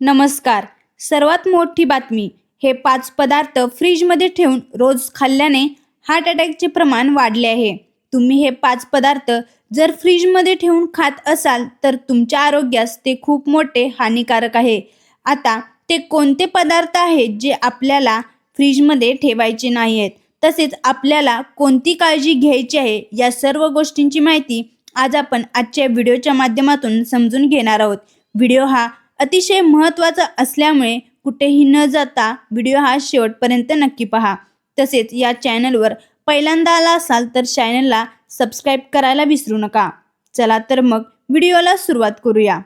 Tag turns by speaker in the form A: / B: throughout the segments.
A: नमस्कार. सर्वात मोठी बातमी हे पाच पदार्थ फ्रीजमध्ये ठेवून रोज खाल्ल्याने हार्ट अटॅकचे प्रमाण वाढले आहे. तुम्ही हे पाच पदार्थ जर फ्रीजमध्ये ठेवून खात असाल तर तुमच्या आरोग्यास ते खूप मोठे हानिकारक आहे. आता ते कोणते पदार्थ आहेत जे आपल्याला फ्रीजमध्ये ठेवायचे नाही आहेत तसेच आपल्याला कोणती काळजी घ्यायची आहे या सर्व गोष्टींची माहिती आज आपण आजच्या व्हिडिओच्या माध्यमातून समजून घेणार आहोत. व्हिडिओ हा अतिशय महत्त्वाचा असल्यामुळे कुठेही न जाता व्हिडिओ हा शेवटपर्यंत नक्की पहा. तसेच या चॅनलवर पहिल्यांदा आला असाल तर चॅनलला सबस्क्राईब करायला विसरू नका. चला तर मग व्हिडिओला सुरुवात करूया.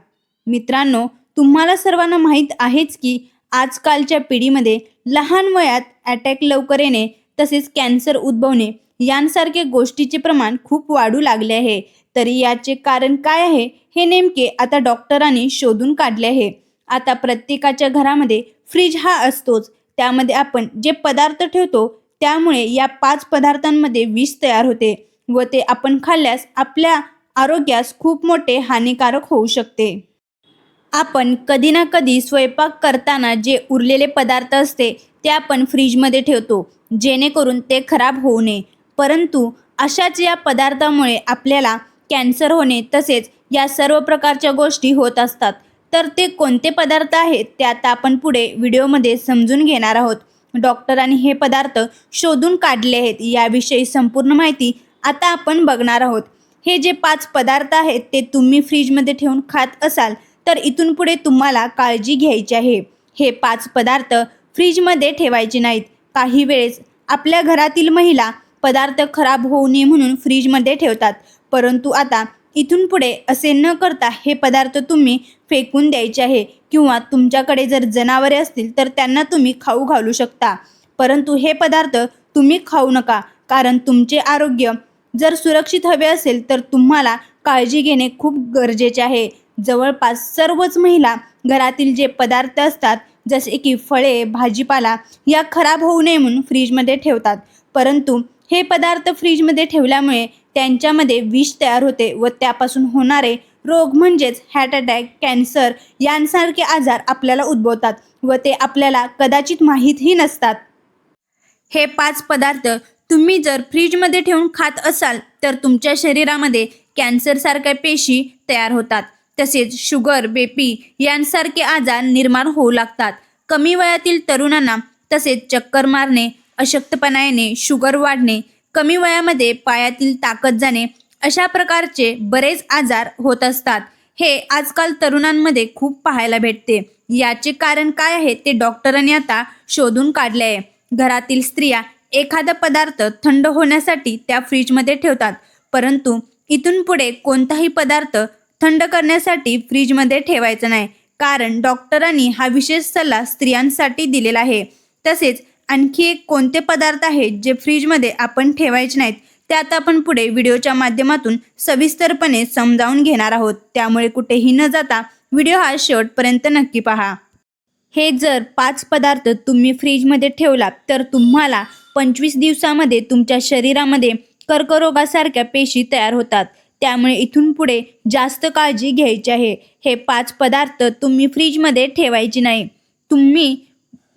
A: मित्रांनो तुम्हाला सर्वांना माहीत आहेच की आजकालच्या पिढीमध्ये लहान वयात अटॅक लवकर येणे तसेच कॅन्सर उद्भवणे यांसारखे गोष्टीचे प्रमाण खूप वाढू लागले आहे. तरी याचे कारण काय आहे? हे नेमके आता डॉक्टरांनी शोधून काढले आहे. आता प्रत्येकाच्या घरामध्ये फ्रीज हा असतोच. त्यामध्ये आपण जे पदार्थ ठेवतो त्यामुळे या पाच पदार्थांमध्ये विष तयार होते व ते आपण खाल्ल्यास आपल्या आरोग्यास खूप मोठे हानिकारक होऊ शकते. आपण कधी ना कधी स्वयंपाक करताना जे उरलेले पदार्थ असते ते आपण फ्रीजमध्ये ठेवतो जेणेकरून ते खराब होऊ नये. परंतु अशाच या पदार्थामुळे आपल्याला कॅन्सर होणे तसेच या सर्व प्रकारच्या गोष्टी होत असतात. तर ते कोणते पदार्थ आहेत ते आता आपण पुढे व्हिडिओमध्ये समजून घेणार आहोत. डॉक्टरांनी हे पदार्थ शोधून काढले आहेत याविषयी संपूर्ण माहिती आता आपण बघणार आहोत. हे जे पाच पदार्थ आहेत ते तुम्ही फ्रीजमध्ये ठेवून खात असाल तर इथून पुढे तुम्हाला काळजी घ्यायची आहे. हे पाच पदार्थ फ्रीजमध्ये ठेवायचे नाहीत. काही वेळेस आपल्या घरातील महिला पदार्थ खराब होऊ नये म्हणून फ्रीजमध्ये ठेवतात. परंतु आता इथून पुढे असे न करता हे पदार्थ तुम्ही फेकून द्यायचे आहे किंवा तुमच्याकडे जर जनावरे असतील तर त्यांना तुम्ही खाऊ घालू शकता. परंतु हे पदार्थ तुम्ही खाऊ नका कारण तुमचे आरोग्य जर सुरक्षित हवे असेल तर तुम्हाला काळजी घेणे खूप गरजेचे आहे. जवळपास सर्वच महिला घरातील जे पदार्थ असतात जसे की फळे भाजीपाला या खराब होऊ नये म्हणून फ्रीजमध्ये ठेवतात. परंतु हे पदार्थ फ्रीजमध्ये ठेवल्यामुळे त्यांच्यामध्ये विष तयार होते व त्यापासून होणारे रोग म्हणजेच हार्ट अटॅक कॅन्सर यांसारखे आजार आपल्याला उद्भवतात व ते आपल्याला कदाचित माहीतही नसतात. हे पाच पदार्थ तुम्ही जर फ्रीजमध्ये ठेवून खात असाल तर तुमच्या शरीरामध्ये कॅन्सरसारख्या पेशी तयार होतात. तसेच शुगर बेपी यांसारखे आजार निर्माण होऊ लागतात. कमी वयातील तरुणांना तसेच चक्कर मारणे अशक्तपणा येणे शुगर वाढणे कमी वयामध्ये पायातील ताकद जाणे अशा प्रकारचे बरेच आजार होत असतात. हे आजकाल तरुणांमध्ये खूप पाहायला भेटते. याचे कारण काय आहे ते डॉक्टरांनी आता शोधून काढले आहे. घरातील स्त्रिया एखादा पदार्थ थंड होण्यासाठी त्या फ्रीजमध्ये ठेवतात. परंतु इथून पुढे कोणताही पदार्थ थंड करण्यासाठी फ्रीजमध्ये ठेवायचा नाही. कारण डॉक्टरांनी हा विशेष सल्ला स्त्रियांसाठी दिलेला आहे. तसेच आणखी एक कोणते पदार्थ आहेत जे फ्रीजमध्ये आपण ठेवायचे नाहीत ते आता आपण पुढे व्हिडिओच्या माध्यमातून सविस्तरपणे समजावून घेणार आहोत. त्यामुळे कुठेही न जाता व्हिडिओ हा शेवटपर्यंत नक्की पहा. हे जर पाच पदार्थ तुम्ही फ्रीजमध्ये ठेवलात तर तुम्हाला पंचवीस दिवसामध्ये तुमच्या शरीरामध्ये कर्करोगासारख्या पेशी तयार होतात. त्यामुळे इथून पुढे जास्त काळजी घ्यायची आहे. हे पाच पदार्थ तुम्ही फ्रीजमध्ये ठेवायचे नाही. तुम्ही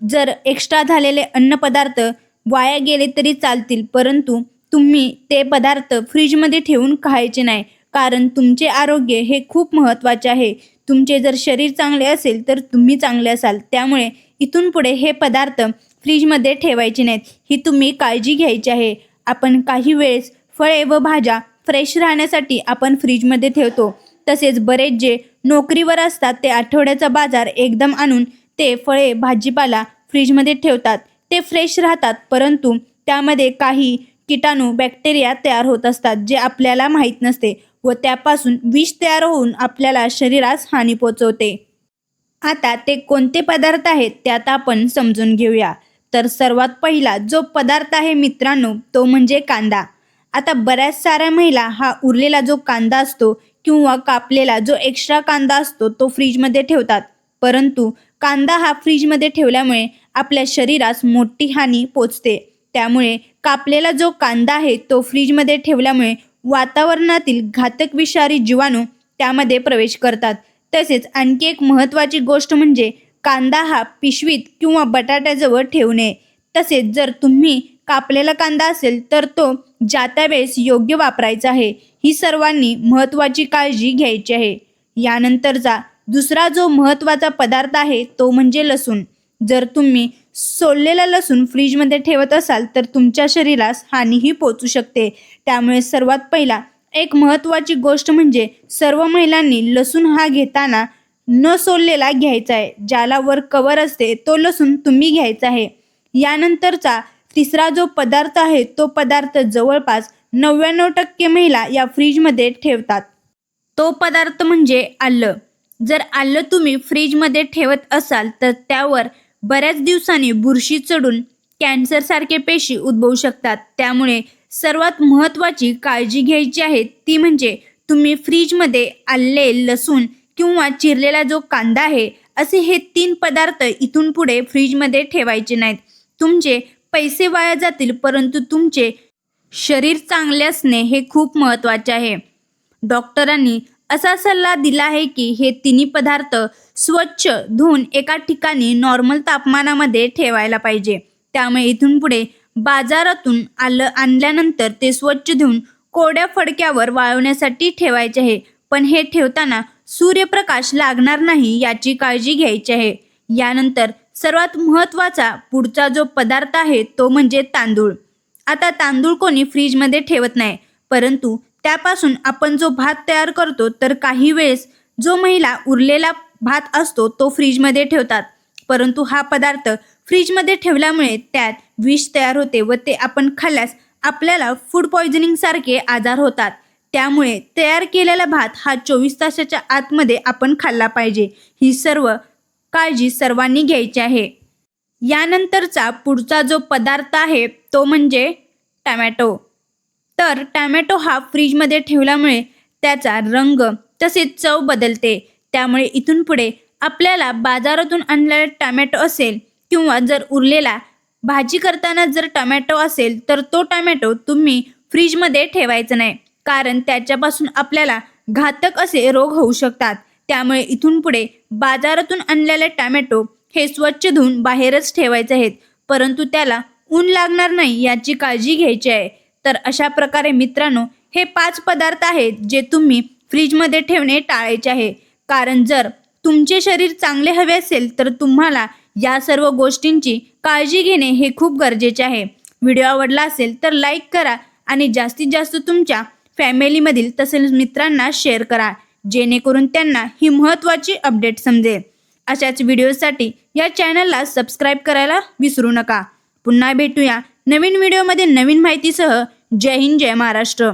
A: जर एक्स्ट्रा झालेले अन्नपदार्थ वाया गेले तरी चालतील परंतु तुम्ही ते पदार्थ फ्रीजमध्ये ठेवून खायचे नाही. कारण तुमचे आरोग्य हे खूप महत्त्वाचे आहे. तुमचे जर शरीर चांगले असेल तर तुम्ही चांगले असाल. त्यामुळे इथून पुढे हे पदार्थ फ्रीजमध्ये ठेवायचे नाहीत. ही तुम्ही काळजी घ्यायची आहे. आपण काही वेळेस फळे व भाज्या फ्रेश राहण्यासाठी आपण फ्रीजमध्ये ठेवतो. तसेच बरेच जे नोकरीवर असतात ते आठवड्याचा बाजार एकदम आणून ते फळे भाजीपाला फ्रीजमध्ये ठेवतात. ते फ्रेश राहतात परंतु त्यामध्ये काही किटाणू बॅक्टेरिया तयार होत असतात जे आपल्याला माहीत नसते व त्यापासून विष तयार होऊन आपल्याला शरीरास हानी पोचवते. आता ते कोणते पदार्थ आहेत ते आता आपण समजून घेऊया. तर सर्वात पहिला जो पदार्थ आहे मित्रांनो तो म्हणजे कांदा. आता बऱ्याच साऱ्या महिला हा उरलेला जो कांदा असतो किंवा कापलेला जो एक्स्ट्रा कांदा असतो तो फ्रीजमध्ये ठेवतात. परंतु कांदा हा फ्रीजमध्ये ठेवल्यामुळे आपल्या शरीरास मोठी हानी पोचते. त्यामुळे कापलेला जो कांदा आहे तो फ्रीजमध्ये ठेवल्यामुळे वातावरणातील घातक विषारी जीवाणू त्यामध्ये प्रवेश करतात. तसेच आणखी एक महत्त्वाची गोष्ट म्हणजे कांदा हा पिशवीत किंवा बटाट्याजवळ ठेवू नये. तसेच जर तुम्ही कापलेला कांदा असेल तर तो ज्या वेळेस योग्य वापरायचा आहे ही सर्वांनी महत्त्वाची काळजी घ्यायची आहे. यानंतरचा दुसरा जो महत्त्वाचा पदार्थ आहे तो म्हणजे लसूण. जर तुम्ही सोललेला लसूण फ्रीजमध्ये ठेवत असाल तर तुमच्या शरीरास हानीही पोचू शकते. त्यामुळे सर्वात पहिला एक महत्त्वाची गोष्ट म्हणजे सर्व महिलांनी लसूण हा घेताना न सोललेला घ्यायचा आहे ज्याला वर कवर असते तो लसूण तुम्ही घ्यायचा आहे. यानंतरचा तिसरा जो पदार्थ आहे तो पदार्थ जवळपास नव्याण्णव टक्के महिला या फ्रीजमध्ये ठेवतात. तो पदार्थ म्हणजे आलं. जर आलं तुम्ही फ्रीजमध्ये ठेवत असाल तर त्यावर बऱ्याच दिवसांनी बुरशी चढून कॅन्सरसारखे पेशी उद्भवू शकतात. त्यामुळे सर्वात महत्त्वाची काळजी घ्यायची आहे ती म्हणजे तुम्ही फ्रीजमध्ये आले लसूण किंवा चिरलेला जो कांदा आहे असे हे तीन पदार्थ इथून पुढे फ्रीजमध्ये ठेवायचे नाहीत. तुमचे पैसे वाया जातील परंतु तुमचे शरीर चांगले असणे हे खूप महत्त्वाचे आहे. डॉक्टरांनी असा सल्ला दिला आहे की हे तिन्ही पदार्थ स्वच्छ धुवून एका ठिकाणी नॉर्मल तापमानामध्ये ठेवायला पाहिजे. त्यामुळे इथून पुढे बाजारातून आलं आणल्यानंतर ते स्वच्छ धुवून कोड्या फडक्यावर वाळवण्यासाठी ठेवायचे आहे. पण हे ठेवताना सूर्यप्रकाश लागणार नाही याची काळजी घ्यायची आहे. यानंतर सर्वात महत्त्वाचा पुढचा जो पदार्थ आहे तो म्हणजे तांदूळ. आता तांदूळ कोणी फ्रीजमध्ये ठेवत नाही. परंतु त्यापासून आपण जो भात तयार करतो तर काही वेळेस जो महिला उरलेला भात असतो तो फ्रीजमध्ये ठेवतात. परंतु हा पदार्थ फ्रीजमध्ये ठेवल्यामुळे त्यात विष तयार होते व ते आपण खाल्ल्यास आपल्याला फूड पॉयझनिंग सारखे आजार होतात. त्यामुळे तयार केलेला भात हा चोवीस तासाच्या आतमध्ये आपण खाल्ला पाहिजे. ही सर्व काळजी सर्वांनी घ्यायची आहे. यानंतरचा पुढचा जो पदार्थ आहे तो म्हणजे टॅमॅटो. तर टॅमॅटो हा फ्रीजमध्ये ठेवल्यामुळे त्याचा रंग तसेच चव बदलते. त्यामुळे इथून पुढे आपल्याला बाजारातून आणलेला टमॅटो असेल किंवा जर उरलेला भाजी करताना जर टमॅटो असेल तर तो टमॅटो तुम्ही फ्रीजमध्ये ठेवायचा नाही. कारण त्याच्यापासून आपल्याला घातक असे रोग होऊ शकतात. त्यामुळे इथून पुढे बाजारातून आणलेले टॅमॅटो हे स्वच्छ धुवून बाहेरच ठेवायचे आहेत. परंतु त्याला ऊन लागणार नाही याची काळजी घ्यायची आहे. तर अशा प्रकारे मित्रांनो हे पाच पदार्थ आहेत जे तुम्ही फ्रीजमध्ये ठेवणे टाळायचे आहे. कारण जर तुमचे शरीर चांगले हवे असेल तर तुम्हाला या सर्व गोष्टींची काळजी घेणे हे खूप गरजेचे आहे. व्हिडिओ आवडला असेल तर लाईक करा आणि जास्तीत जास्त तुमच्या फॅमिलीमधील तसेच मित्रांना शेअर करा. जेणेकरून त्यांना ही महत्त्वाची अपडेट समजेल. अशाच व्हिडिओसाठी या चॅनलला सबस्क्राईब करायला विसरू नका. पुन्हा भेटूया नवीन व्हिडिओमध्ये नवीन माहितीसह. जय हिंद जय महाराष्ट्र.